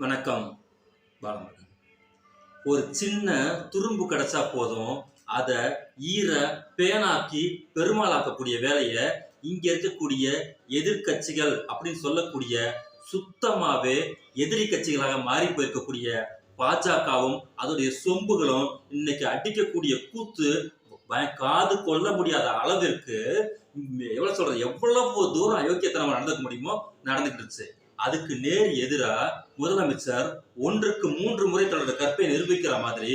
வணக்கம். பாலமுருகன் ஒரு சின்ன துரும்பு கிடைச்சா போதும். அதை ஈர பேனாக்கி பெருமாளாக்கக்கூடிய வேலையை இங்க இருக்கக்கூடிய எதிர்க்கட்சிகள் அப்படின்னு சொல்லக்கூடிய சுத்தமாவே எதிரி கட்சிகளாக மாறி போயிருக்கக்கூடிய பாஜகவும் அதோடைய சொம்புகளும் இன்னைக்கு அடிக்கக்கூடிய கூத்து காது கொள்ள முடியாத அளவிற்கு எவ்வளோ எவ்வளவு சொல்றது எவ்வளவு தூரம் அயோக்கியத்தனமா நடந்துக்க முடியுமோ நடந்துக்கிட்டுச்சு அதுக்கு நேர் எதிரா முதலமைச்சர் ஒன்றுக்கு மூன்று முறை தன்னோட கற்பை நிரூபிக்கிற மாதிரி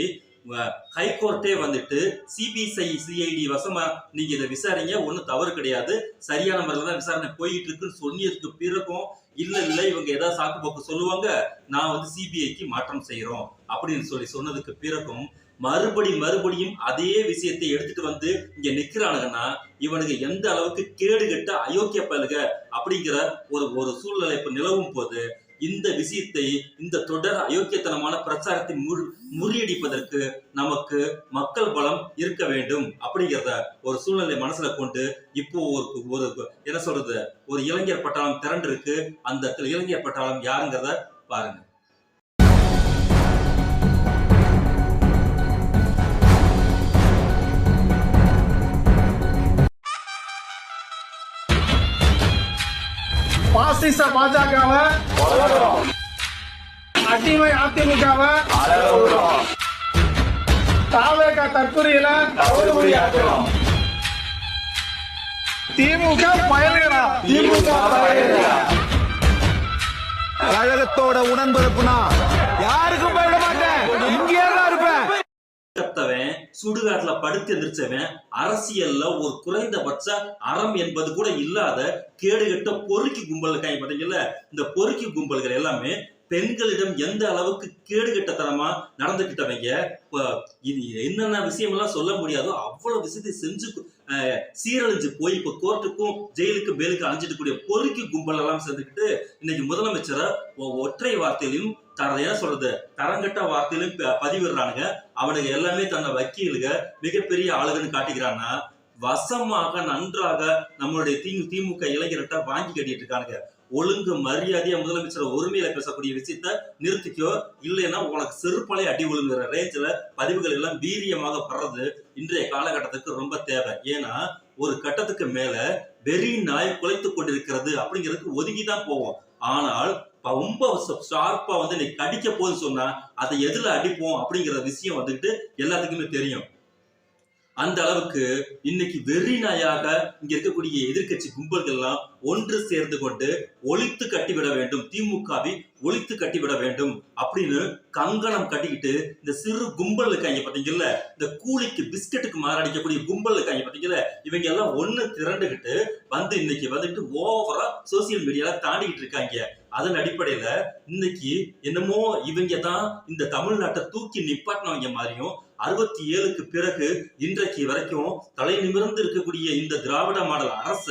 ஹைகோர்ட்டே வந்துட்டு சிபிசிஐ சிஐடி வசமா நீங்க இதை விசாரிங்க ஒன்றும் தவறு கிடையாது. சரியான முறையில் தான் விசாரணை போயிட்டு இருக்குன்னு சொன்னதுக்கு பிறகும் இல்ல இல்ல இவங்க ஏதாவது சாக்கு போக்கு சொல்லுவாங்க நான் வந்து சிபிஐக்கு மாற்றம் செய்யறோம் அப்படின்னு சொல்லி சொன்னதுக்கு பிறகும் மறுபடி மறுபடியும் அதே விஷயத்தை எடுத்துட்டு வந்து இங்க நிக்கிறானுங்கன்னா இவனுக்கு எந்த அளவுக்கு கேடு கட்ட அயோக்கிய பல்க அப்படிங்கிற ஒரு ஒரு சூழ்நிலை இப்ப நிலவும் போது இந்த விஷயத்தை இந்த தொடர் அயோக்கியத்தனமான பிரச்சாரத்தை முறி முறியடிப்பதற்கு நமக்கு மக்கள் பலம் இருக்க வேண்டும் அப்படிங்கிறத ஒரு சூழ்நிலை மனசுல கொண்டு இப்போ ஒரு ஒரு என்ன சொல்றது ஒரு இளைஞர் பட்டாளம் திரண்டு இருக்கு அந்த இளைஞர் பட்டாளம் யாருங்கிறத பாருங்க. பாசிச பாஜகவை. அடிமை அதிமுகவை. தாவேக தற்கொலையில. திமுக பயணிகளா? திமுக கழகத்தோட உடன்பிறப்புனா யாருக்கும் பயப்பட மாட்டேன். இங்கே சுடுகாட்டுல படுத்து எந்திரிச்சவன் அரசியல்ல ஒரு குறைந்தபட்ச அறம் என்பது கூட இல்லாத கேடுகட்ட பொறுக்கி கும்பல் இருக்காங்க பாத்தீங்கல்ல? இந்த பொறுக்கி கும்பல்கள் எல்லாமே பெண்களிடம் எந்த அளவுக்கு கேடுகட்டத்தனமா நடந்துகிட்டவங்க? என்னென்ன இது என்னென்ன விஷயமெல்லாம் சொல்ல முடியாதோ அவ்வளவு விஷயத்தை செஞ்சு சீரழிஞ்சு போய் இப்ப கோர்ட்டுக்கும் ஜெயிலுக்கும் மேலுக்கு அழிஞ்சிட்டு கூடிய பொறுக்கி கும்பல் எல்லாம் சேர்ந்துக்கிட்டு இன்னைக்கு முதலமைச்சரை ஒற்றை வார்த்தையிலும் தர என்ன சொல்றது? தரங்கட்ட வார்த்தையிலும் பதிவிடுறானுங்க. அவனுக்கு எல்லாமே தன்னை வக்கீலுக மிகப்பெரிய ஆளுகன்னு காட்டிக்கிறான்னா வசமாக நன்றாக நம்மளுடைய தி திமுக இளைஞர்கிட்ட வாங்கி கட்டிட்டு இருக்கானுங்க ஒழுங்கு மரியாதையா முதலமைச்சர் ஒருமையில பேசக்கூடிய விஷயத்த நிறுத்திக்கோ. இல்லைன்னா உனக்கு செருப்பலை அடி ஒழுங்குற ரேஞ்சில பதிவுகள் எல்லாம் வீரியமாக படுறது இன்றைய காலகட்டத்துக்கு ரொம்ப தேவை. ஏன்னா ஒரு கட்டத்துக்கு மேல வெறி நாய் குலைத்து கொண்டிருக்கிறது அப்படிங்கிறதுக்கு ஒதுங்கி தான் போவோம். ஆனால் ரொம்ப ஷார்ப்பா வந்து நீ கடிக்க போகுதுன்னு சொன்னா அதை எதுல அடிப்போம் அப்படிங்கிற விஷயம் வந்துட்டு எல்லாத்துக்குமே தெரியும். அந்த அளவுக்கு இன்னைக்கு வெறி நாயாக இங்க இருக்கக்கூடிய எதிர்க்கட்சி கும்பல்கள் எல்லாம் ஒன்று சேர்ந்து கொண்டு ஒழித்து கட்டிவிட வேண்டும். திமுகவை ஒழித்து கட்டிவிட வேண்டும் அப்படின்னு கங்கணம் கட்டிக்கிட்டு இந்த சிறு கும்பல் இருக்காங்க பாத்தீங்கல்ல இந்த கூலிக்கு பிஸ்கட்டுக்கு மாரடிக்கக்கூடிய கும்பல் இருக்காங்க பாத்தீங்கல்ல இவங்க எல்லாம் ஒண்ணு திரண்டுகிட்டு வந்து இன்னைக்கு வந்துட்டு ஓவரா சோசியல் மீடியால தாண்டிக்கிட்டு இருக்காங்க. அதன் அடிப்படையில இன்னைக்கு என்னமோ இவங்க தான் இந்த தமிழ்நாட்டை தூக்கி நிப்பாட்டினவங்க மாதிரியும் அறுபத்தி ஏழுக்கு பிறகு இன்றைக்கு வரைக்கும் தலை நிமிர்ந்து இருக்கக்கூடிய இந்த திராவிட மாடல் அரச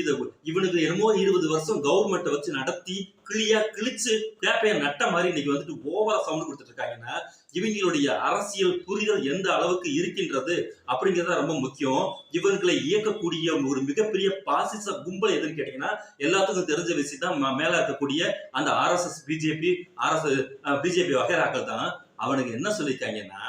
இது இவனுக்கு என்னமோ இருபது வருஷம் கவர்மெண்ட்டை வச்சு நடத்தி கிளியா கிழிச்சு கேப்பைய நட்ட மாதிரி இன்னைக்கு வந்துட்டு ஓவரா சவுண்ட் கொடுத்துட்டு இருக்காங்கன்னா இவங்களுடைய அரசியல் புரிதல் எந்த அளவுக்கு இருக்கின்றது அப்படிங்கிறது ரொம்ப முக்கியம். இவர்களை இயக்கக்கூடிய ஒரு மிகப்பெரிய பாசிச கும்பல் எதுன்னு கேட்டீங்கன்னா எல்லாத்துக்கும் தெரிஞ்ச விஷயம் தான் மேல இருக்கக்கூடிய அந்த ஆர்எஸ்எஸ் பிஜேபி அரசு பிஜேபி வகைராக்கள் தான். அவனுக்கு என்ன சொல்லியிருக்காங்கன்னா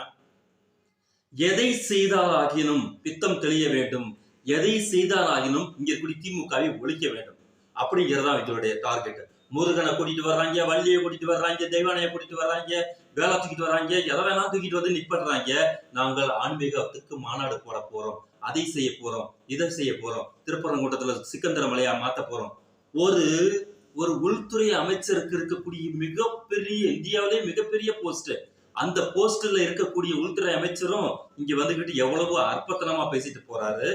எதை செய்தாலாகினும் பித்தம் தெளிய வேண்டும். எதை செய்தாலாகினும் இங்கே கூடி திமுகவை ஒழிக்க வேண்டும். அப்படிங்கிறதான் இதனுடைய டார்கெட் முருகனை கூட்டிட்டு வர்றாங்க வள்ளியை கூட்டிட்டு வர்றாங்க தெய்வானையை கூட்டிட்டு வர்றாங்க வேலை தூக்கிட்டு வர்றாங்க எதை வேணா தூக்கிட்டு வந்து நிப்படுறாங்க நாங்கள் ஆன்மீகத்துக்கு மாநாடு போட போறோம் அதை செய்ய போறோம் இதை செய்ய போறோம் திருப்பரங்குன்றத்துல சிக்கந்தர மலையா மாத்த போறோம். ஒரு ஒரு உள்துறை அமைச்சருக்கு இருக்கக்கூடிய மிகப்பெரிய இந்தியாவிலே மிகப்பெரிய போஸ்ட் அந்த போஸ்ட்ல இருக்கக்கூடிய உள்துறை அமைச்சரும் இங்க வந்துகிட்டு எவ்வளவோ அற்பத்தனமா பேசிட்டு போறாரு.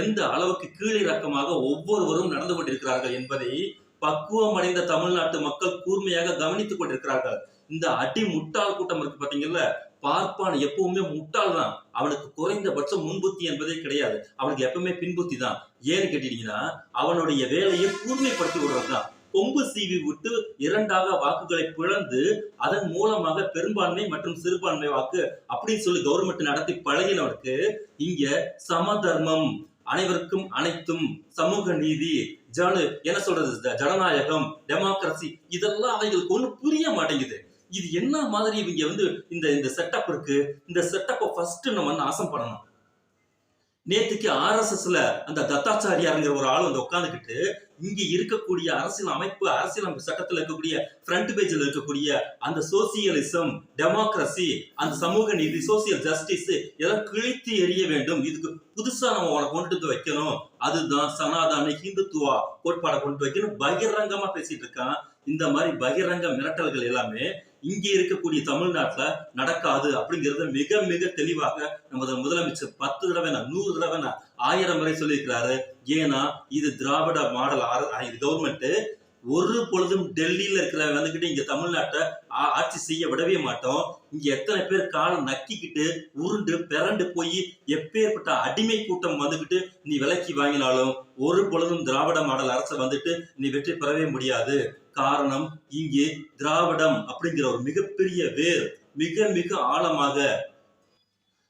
எந்த அளவுக்கு கீழிறக்கமாக ஒவ்வொருவரும் நடந்து கொண்டிருக்கிறார்கள் என்பதை பக்குவம் அடைந்த தமிழ்நாட்டு மக்கள் கூர்மையாக கவனித்துக் கொண்டிருக்கிறார்கள். இந்த அடி முட்டாள் கூட்டம் இருக்கு பாத்தீங்கல்ல பார்ப்பான் எப்பவுமே முட்டாள் தான். அவனுக்கு குறைந்தபட்சம் முன்புத்தி என்பதே கிடையாது. அவனுக்கு எப்பவுமே பின்புத்தி தான். ஏன்னு கேட்டீங்கன்னா அவனுடைய வேலையை கூர்மைப்படுத்தி விடுறது தான் கொம்பு சீவி விட்டு இரண்டாக வாக்குகளை பிளந்து அதன் மூலமாக பெரும்பான்மை மற்றும் சிறுபான்மை வாக்கு அப்படின்னு சொல்லி கவர்மெண்ட் நடத்தி பழகினவருக்கு இங்க சமதர்மம். அனைவருக்கும் அனைத்தும் சமூக நீதி. ஜனு என்ன சொல்றது ஜனநாயகம் டெமோக்ரஸி இதெல்லாம் அவைகளுக்கு ஒன்று புரிய மாட்டேங்குது. இது என்ன மாதிரி இவங்க வந்து இந்த இந்த செட்டப் இருக்கு? இந்த செட்டப்பை ஃபர்ஸ்ட் நம்ம நாசம் பண்ணணும். நேற்றுக்கு ஆர்எஸ்எஸ்ல அந்த தத்தாச்சாரியாருங்கிற ஒரு ஆள் வந்து உட்காந்துக்கிட்டு இங்க இருக்கக்கூடிய அரசியல் அமைப்பு அரசியல் அமைப்பு சட்டத்துல இருக்கக்கூடிய ஃப்ரண்ட் பேஜ்ல இருக்கக்கூடிய அந்த சோசியலிசம் டெமோக்ரஸி அந்த சமூக நீதி சோசியல் ஜஸ்டிஸ் இதெல்லாம் கிழித்து எறிய வேண்டும். இதுக்கு புதுசா நம்ம உனக்கு கொண்டு வந்து வைக்கணும். அதுதான் சனாதான ஹிந்துத்துவா கோட்பாடை கொண்டு வைக்கணும். பகிரங்கமா பேசிட்டு இருக்கான். இந்த மாதிரி பகிரங்க மிரட்டல்கள் எல்லாமே இங்கே இருக்கக்கூடிய தமிழ்நாட்டுல நடக்காது அப்படிங்கறத மிக மிக தெளிவாக நமது முதலமைச்சர் பத்து தடவை நான் நூறு தடவை நான் ஆயிரம் முறை சொல்லியிருக்கிறாரு. ஏன்னா இது திராவிட மாடல் இது கவர்மெண்ட் ஒரு பொழுதும் டெல்லியில இருக்கிற வந்துகிட்டு இங்க தமிழ்நாட்டை ஆட்சி செய்ய விடவே மாட்டோம். இங்க எத்தனை பேர் காலை நக்கிக்கிட்டு உருண்டு பிறண்டு போய் எப்பேற்பட்ட அடிமை கூட்டம் வந்துகிட்டு நீ விலக்கி வாங்கினாலும் ஒரு பொழுதும் திராவிட மாடல் அரசை வந்துட்டு நீ வெற்றி பெறவே முடியாது. காரணம் இங்கே திராவிடம் அப்படிங்கிற ஒரு மிகப்பெரிய வேர் மிக மிக ஆழமாக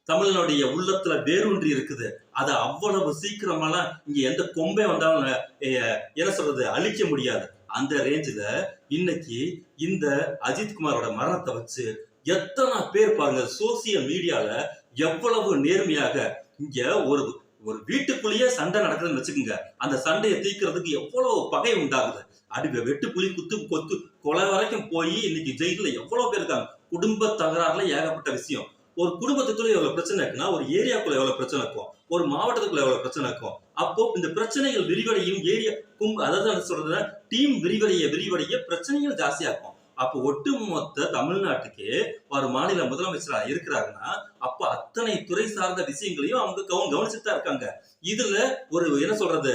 தமிழனுடைய உள்ளத்துல வேரூன்றி இருக்குது. அதை அவ்வளவு சீக்கிரமெல்லாம் இங்க எந்த கொம்பே வந்தாலும் என்ன சொல்றது அழிக்க முடியாது. அந்த ரேஞ்சில் இன்னைக்கு இந்த அஜித்குமாரோட மரணத்தை வச்சு எத்தனை பேர் பாருங்க சோசியல் மீடியால எவ்வளவு நேர்மையாக இங்க ஒரு ஒரு வீட்டுக்குள்ளேயே சண்டை நடக்குதுன்னு வச்சுக்கோங்க. அந்த சண்டையை தீக்கிறதுக்கு எவ்வளவு பகை உண்டாகுது. அடி வெட்டு புலி குத்து கொத்து கொலை வரைக்கும் போய் இன்னைக்கு ஜெயில எவ்வளவு பேர் இருக்காங்க. குடும்ப தகராறுல ஏகப்பட்ட விஷயம். ஒரு குடும்பத்துக்குள்ள எவ்வளவு பிரச்சனை இருக்குன்னா ஒரு ஏரியாக்குள்ள எவ்வளவு பிரச்சனை இருக்கும். ஒரு மாவட்டத்துக்குள்ள எவ்வளவு பிரச்சனை இருக்கும். அப்போ இந்த பிரச்சனைகள் விரிவடையும் ஏரியா கும் அதாவது சொல்றதுன்னா டீம் விரிவடைய விரிவடைய பிரச்சனைகள் ஜாஸ்தியாகும். அப்போ ஒட்டுமொத்த தமிழ்நாட்டுக்கே ஒரு மாநில முதலமைச்சரா இருக்கிறாருன்னா அப்ப அத்தனை துறை சார்ந்த விஷயங்களையும் அவங்க கவனம் கவனிச்சுட்டு தான் இருக்காங்க. இதுல ஒரு என்ன சொல்றது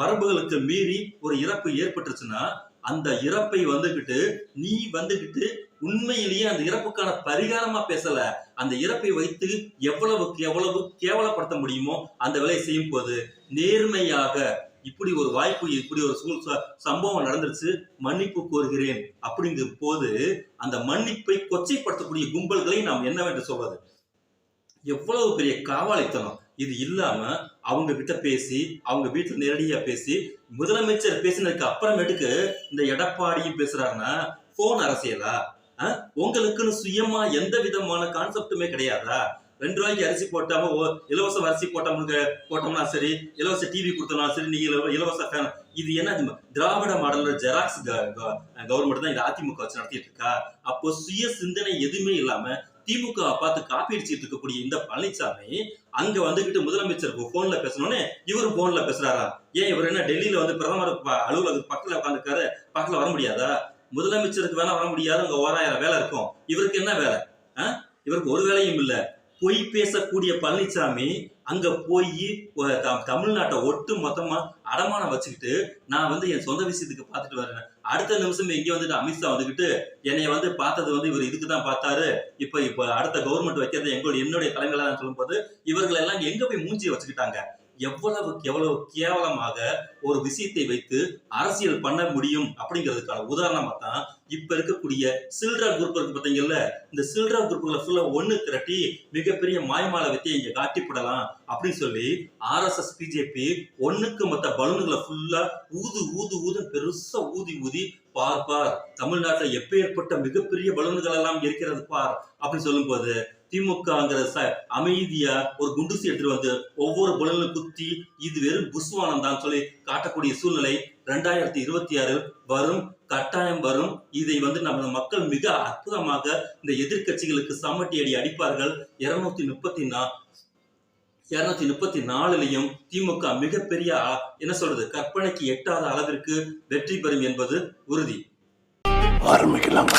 வரம்புகளுக்கு மீறி ஒரு இறப்பு ஏற்பட்டுருச்சுன்னா அந்த இறப்பை வந்துகிட்டு நீ வந்துகிட்டு உண்மையிலேயே அந்த இறப்புக்கான பரிகாரமா பேசல. அந்த இறப்பை வைத்து எவ்வளவுக்கு எவ்வளவு கேவலப்படுத்த முடியுமோ அந்த வேலையை செய்யும் போது நேர்மையாக இப்படி ஒரு வாய்ப்பு இப்படி ஒரு சூழ் சம்பவம் நடந்துருச்சு மன்னிப்பு கோருகிறேன் அப்படிங்கிற போது அந்த மன்னிப்பை கொச்சைப்படுத்தக்கூடிய கும்பல்களை நாம் என்னவென்று சொல்வது? எவ்வளவு பெரிய காவாலித்தனம் இது இல்லாம அவங்க கிட்ட பேசி அவங்க வீட்டுல நேரடியா பேசி முதலமைச்சர் பேசினதுக்கு அப்புறமேட்டுக்கு இந்த எடப்பாடியும் பேசுறாருன்னா போன் அரசியலா? உங்களுக்குன்னு சுயமா எந்த விதமான கான்செப்டுமே கிடையாதா? ரெண்டு ரூபாய்க்கு அரிசி போட்டாம ஓ- இலவச அரிசி போட்டோம்னு போட்டோம்னா சரி இலவச டிவி கொடுத்தோம்னா சரி நீங்க இலவ- இலவச ஃபேன் இது என்ன திராவிட மாடல்ல ஜெராக்ஸ் கவர்மெண்ட் தான் இது அதிமுக வச்சு நடத்திட்டு இருக்கா? அப்போ சுய சிந்தனை எதுவுமே இல்லாம திமுக பார்த்து காப்பி அடிச்சுட்டு இருக்கக்கூடிய இந்த பழனிசாமி அங்க வந்துகிட்டு முதலமைச்சர் போன்ல பேசணும்னே இவர் போன்ல பேசுறாரா? ஏன் இவர் என்ன டெல்லியில வந்து பிரதமர் ப- அலுவலகத்துக்கு பக்கத்துல உட்காந்துருக்காரு பக்கத்துல வர முடியாதா? முதலமைச்சருக்கு வேணா வர முடியாது அங்க ஓராயிரம் வேலை இருக்கும். இவருக்கு என்ன வேலை? ஆ? இவருக்கு ஒரு வேலையும் இல்லை. பொய் பேசக்கூடிய பழனிசாமி அங்க போய் தமிழ்நாட்டை ஒட்டு மொத்தமா அடமானம் வச்சுக்கிட்டு நான் வந்து என் சொந்த விஷயத்துக்கு பார்த்துட்டு வரேன். அடுத்த நிமிஷம் இங்க வந்துட்டு அமித்ஷா வந்துகிட்டு என்னைய வந்து பார்த்தது வந்து இவர் இதுக்கு தான் பார்த்தாரு. இப்ப இப்ப அடுத்த கவர்மெண்ட் வைக்கிறது எங்களுடைய என்னுடைய தலைமையில சொல்லும்போது இவர்கள் எல்லாம் எங்க போய் மூஞ்சியை வச்சுக்கிட்டாங்க? எவ்வளவுக்கு எவ்வளவு கேவலமாக ஒரு விஷயத்தை வைத்து அரசியல் பண்ண முடியும் அப்படிங்கிறதுக்கான உதாரணமா தான் இப்ப இருக்கக்கூடிய சில்ட்ரா குரூப் இருக்கு பார்த்தீங்கல்ல இந்த சில்ட்ரா குரூப்புகளை ஃபுல்லா ஒண்ணு திரட்டி மிகப்பெரிய மாய்மால வித்தியை இங்க காட்டிப்படலாம் அப்படின்னு சொல்லி ஆர்எஸ்எஸ் பிஜேபி ஒண்ணுக்கு மற்ற பலூன்களை ஃபுல்லா ஊது ஊது ஊது பெருசா ஊதி ஊதி பார் பார். தமிழ்நாட்டில் எப்பேற்பட்ட மிகப்பெரிய பலூன்கள் எல்லாம் இருக்கிறது பார் அப்படின்னு சொல்லும்போது திமுகங்கிற ச அமைதியா ஒரு குண்டுசி எடுத்துட்டு வந்து ஒவ்வொரு பலூனும் குத்தி இது வெறும் புஸ்வானம் தான் சொல்லி காட்டக்கூடிய சூழ்நிலை ரெண்டாயிரத்தி இருபத்தி ஆறு வரும் கட்டாயம் வரும். இதை வந்து நமது மக்கள் மிக அற்புதமாக இந்த எதிர்க்கட்சிகளுக்கு சமட்டி அடி அடிப்பார்கள். இருநூத்தி முப்பத்தி நா இருநூத்தி முப்பத்தி நாலுலையும் திமுக மிகப்பெரிய என்ன சொல்றது கற்பனைக்கு எட்டாத அளவிற்கு வெற்றி பெறும் என்பது உறுதி. ஆரம்பிக்கலாம்.